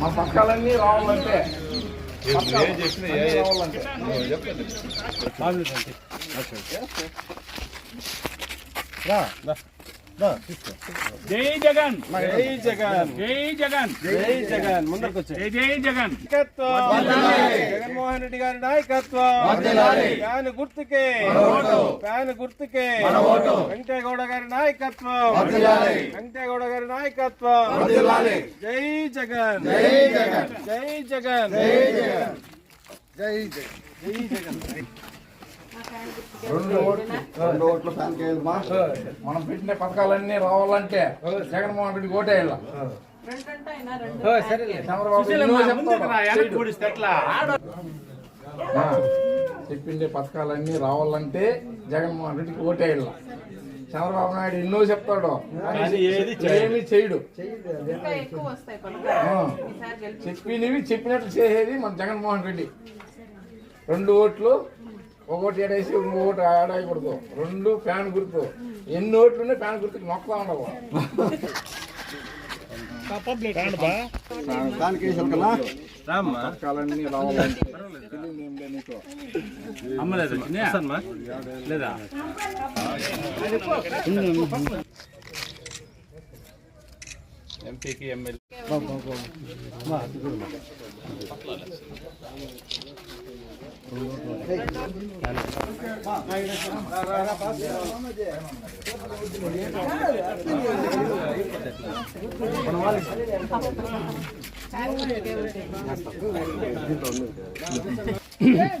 మా పథకాలన్నీ రావాలంటే రావాలంటే జై జగన్ జై జగన్ జై జగన్ జై జగన్ ముందరకు వచ్చే జై జగన్ జగన్మోహన్ రెడ్డి గారి నాయకత్వం ఫ్యాన్ గుర్తుకే ఫ్యాన్ గుర్తుకే వెంకటేగౌడ గారి నాయకత్వం వెంకటేగౌడ గారి నాయకత్వం జై జగన్ జై జగన్ జై జగన్ జై జగన్ జై జగన్ జై జగన్ రెండు ఓట్లు. రెండు ఓట్లు ఫ్యాన్ మనం పెట్టిన పథకాలన్నీ రావాలంటే జగన్మోహన్ రెడ్డి ఓటేయాల చెప్పిండే పథకాలన్నీ రావాలంటే జగన్మోహన్ రెడ్డికి ఓటేయాల చంద్రబాబు నాయుడు ఎన్నో చెప్తాడు. ఏమి చేయడు. చెప్పినవి చెప్పినట్లు చేసేది మన జగన్మోహన్ రెడ్డి. రెండు ఓట్లు ఒకటి ఏడేసి ఇంకో ఓటు ఆడాయకూడదు రెండు ఫ్యాన్ గుర్తు. ఎన్ని ఓట్లు ఉన్నాయి ఫ్యాన్ గుర్తుకి నొక్కుతా ఉండవు. రావాలంటే తెలియదు Yeah.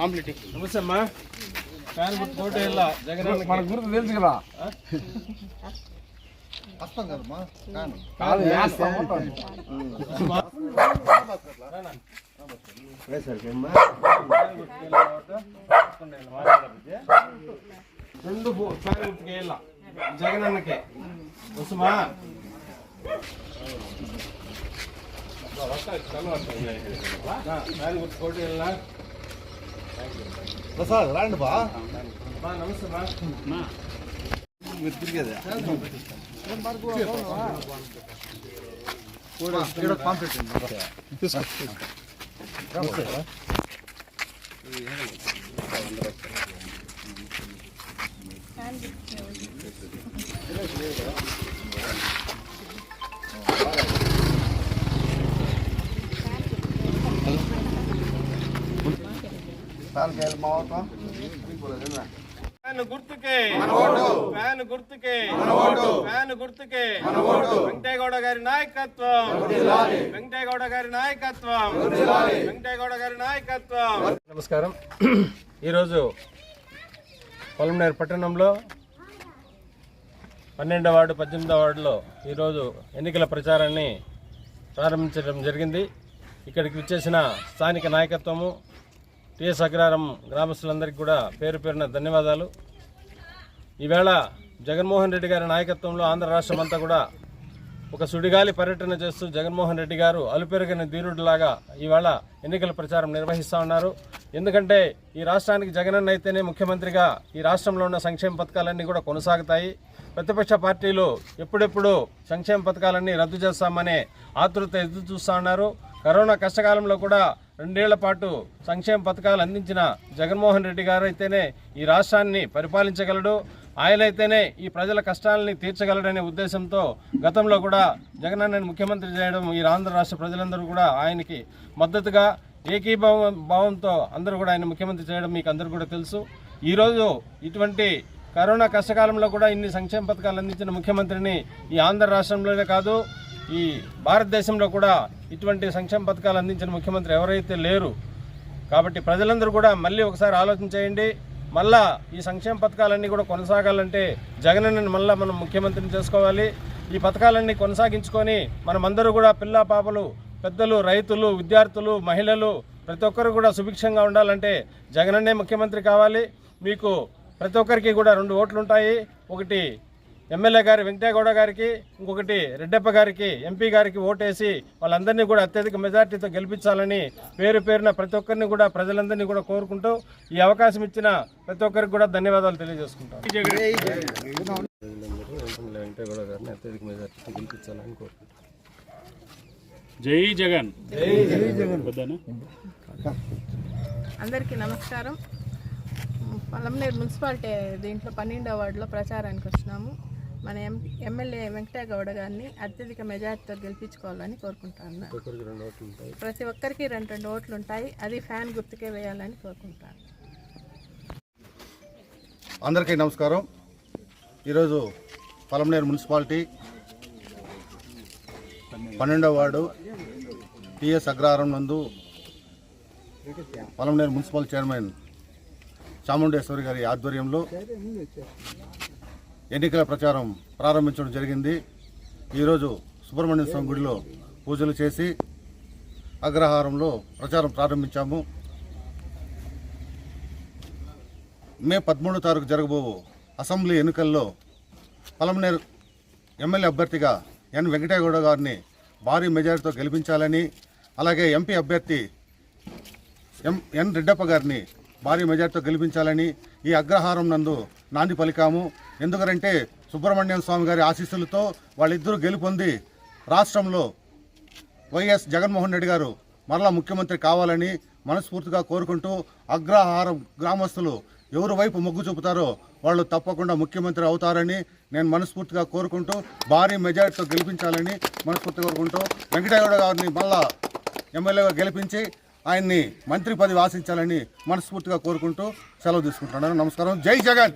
పంపిణీ. నమస్తే అమ్మా. ఫ్యాన్ గుర్తు కోట వెళ్ళ జగన్ మన గుర్తు తెలుసు కదా. కాదు, వేస్తాం మొత్తం. రెండు జగన్ అన్నకే వస్తుమా ఫ్యాన్ గుర్తు కోట వెళ్ళ గుర్తుకే. ఫ్యాన్ గుర్తుకే. ఫ్యాన్ గుర్తుకే. వెంకటేగౌడ గారి నాయకత్వం. వెంకటేగౌడ గారి నాయకత్వం. వెంకటేగౌడ గారి నాయకత్వం. నమస్కారం. ఈరోజు పొలంనేరు పట్టణంలో పన్నెండవ వార్డు పద్దెనిమిదవ వార్డులో ఈరోజు ఎన్నికల ప్రచారాన్ని ప్రారంభించడం జరిగింది. ఇక్కడికి విచ్చేసిన స్థానిక నాయకత్వము టిఎస్ అగ్రారం గ్రామస్తులందరికీ కూడా పేరు పేరున ధన్యవాదాలు. ఈవేళ జగన్మోహన్ రెడ్డి గారి నాయకత్వంలో ఆంధ్ర రాష్ట్రం అంతా కూడా ఒక సుడిగాలి పర్యటన చేస్తూ జగన్మోహన్ రెడ్డి గారు అలుపెరగని ధీరుడిలాగా ఈవేళ ఎన్నికల ప్రచారం నిర్వహిస్తూ ఉన్నారు. ఎందుకంటే ఈ రాష్ట్రానికి జగనన్న అయితేనే ముఖ్యమంత్రిగా ఈ రాష్ట్రంలో ఉన్న సంక్షేమ పథకాలన్నీ కూడా కొనసాగుతాయి. ప్రతిపక్ష పార్టీలు ఎప్పుడెప్పుడు సంక్షేమ పథకాలన్నీ రద్దు చేస్తామనే ఆతృత ఎదురు చూస్తూ ఉన్నారు. కరోనా కష్టకాలంలో కూడా రెండేళ్ళ పాటు సంక్షేమ పథకాలు అందించిన జగన్మోహన్ రెడ్డి గారు అయితేనే ఈ రాష్ట్రాన్ని పరిపాలించగలడు. ఆయనైతేనే ఈ ప్రజల కష్టాలని తీర్చగలడనే ఉద్దేశంతో గతంలో కూడా జగనన్నని ముఖ్యమంత్రి చేయడం ఈ ఆంధ్ర రాష్ట్ర ప్రజలందరూ కూడా ఆయనకి మద్దతుగా ఏకీభావ భావంతో అందరూ కూడా ఆయన ముఖ్యమంత్రి చేయడం మీకు అందరూ కూడా తెలుసు. ఈరోజు ఇటువంటి కరోనా కష్టకాలంలో కూడా ఇన్ని సంక్షేమ పథకాలు అందించిన ముఖ్యమంత్రిని ఈ ఆంధ్ర రాష్ట్రంలోనే కాదు ఈ భారతదేశంలో కూడా ఇటువంటి సంక్షేమ పథకాలు అందించిన ముఖ్యమంత్రి ఎవరైతే లేరు కాబట్టి ప్రజలందరూ కూడా మళ్ళీ ఒకసారి ఆలోచన చేయండి. మళ్ళా ఈ సంక్షేమ పథకాలన్నీ కూడా కొనసాగాలంటే జగనన్నని మళ్ళీ మనం ముఖ్యమంత్రిని చేసుకోవాలి. ఈ పథకాలన్నీ కొనసాగించుకొని మనమందరూ కూడా పిల్ల పాపలు పెద్దలు రైతులు విద్యార్థులు మహిళలు ప్రతి ఒక్కరు కూడా సుభిక్షంగా ఉండాలంటే జగనన్నే ముఖ్యమంత్రి కావాలి. మీకు ప్రతి ఒక్కరికి కూడా రెండు ఓట్లు ఉంటాయి ఒకటి ఎమ్మెల్యే గారి వెంకటేగౌడ గారికి ఇంకొకటి రెడ్డప్ప గారికి ఎంపీ గారికి ఓటేసి వాళ్ళందరినీ కూడా అత్యధిక మెజార్టీతో గెలిపించాలని పేరు పేరున ప్రతి ఒక్కరిని కూడా ప్రజలందరినీ కూడా కోరుకుంటూ ఈ అవకాశం ఇచ్చిన ప్రతి ఒక్కరికి కూడా ధన్యవాదాలు తెలియజేసుకుంటాం. వెంకటేగౌడ గారిని అత్యధిక మెజార్టీతో గెలిపించాలని కోరుకుంటాం జై జగన్? అందరికీ నమస్కారం. పలంనేరు మున్సిపాలిటీ దీంట్లో పన్నెండవ వార్డులో ప్రచారానికి వచ్చినాము. మన ఎం ఎమ్మెల్యే వెంకటగౌడ గారిని అత్యధిక మెజార్టీతో గెలిపించుకోవాలని కోరుకుంటున్నాను ఒక్కరికి రెండు ఓట్లు ఉంటాయి. ప్రతి ఒక్కరికి రెండు రెండు ఓట్లు ఉంటాయి. అది ఫ్యాన్ గుర్తుకే వేయాలని కోరుకుంటాను. అందరికీ నమస్కారం. ఈరోజు పలమనేరు మున్సిపాలిటీ పన్నెండవ వార్డు టిఎస్ అగ్రహారం నందు పలమనేరు మున్సిపల్ చైర్మన్ చాముండేశ్వరి గారి ఆధ్వర్యంలో ఎన్నికల ప్రచారం ప్రారంభించడం జరిగింది. ఈరోజు సుబ్రహ్మణ్య స్వామి గుడిలో పూజలు చేసి అగ్రహారంలో ప్రచారం ప్రారంభించాము. మే పదమూడో తారీఖు జరగబో అసెంబ్లీ ఎన్నికల్లో పలమనేర్ ఎమ్మెల్యే అభ్యర్థిగా ఎన్ వెంకటేగౌడ గారిని భారీ మెజారిటీతో గెలిపించాలని అలాగే ఎంపీ అభ్యర్థి ఎం ఎన్ రెడ్డప్ప గారిని భారీ మెజార్టీతో గెలిపించాలని ఈ అగ్రహారం నందు నాంది పలికాము. ఎందుకంటే సుబ్రహ్మణ్యం స్వామి గారి ఆశీస్సులతో వాళ్ళిద్దరూ గెలుపొంది రాష్ట్రంలో వైఎస్ జగన్మోహన్ రెడ్డి గారు మరలా ముఖ్యమంత్రి కావాలని మనస్ఫూర్తిగా కోరుకుంటూ అగ్రహారం గ్రామస్తులు ఎవరి వైపు మొగ్గు చూపుతారో వాళ్ళు తప్పకుండా ముఖ్యమంత్రి అవుతారని నేను మనస్ఫూర్తిగా కోరుకుంటూ భారీ మెజార్టీతో గెలిపించాలని మనస్ఫూర్తిగా కోరుకుంటూ వెంకటగౌడ గారిని మళ్ళా ఎమ్మెల్యేగా గెలిపించి ఆయన్ని మంత్రి పదవి ఆశించాలని మనస్ఫూర్తిగా కోరుకుంటూ సెలవు తీసుకుంటున్నాను. నమస్కారం. జై జగన్!